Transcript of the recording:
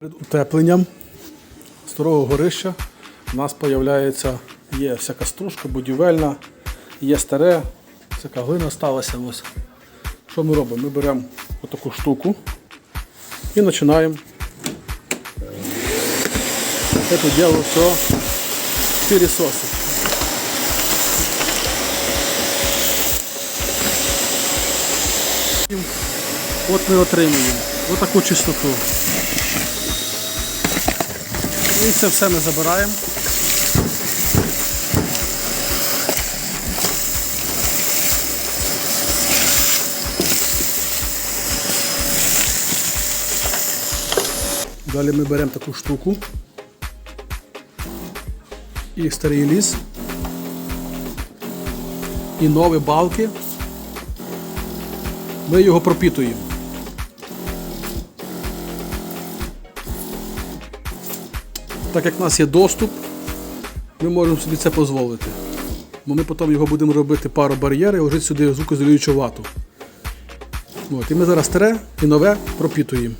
Перед утепленням старого горища у нас з'являється, є всяка стружка будівельна, є старе, всяка глина сталася. Ось. Що ми робимо? Ми беремо отаку штуку і починаємо це діло все пилісосити. От ми отримуємо отаку чистоту. І це все ми забираємо. Далі ми беремо таку штуку і старий ліс, і нові балки. Ми його пропітуємо. Так як в нас є доступ, ми можемо собі це дозволити. Бо ми потім його будемо робити пару бар'єрів і ложити сюди звукоізолюючу вату. От, і ми зараз старе і нове пропітуємо.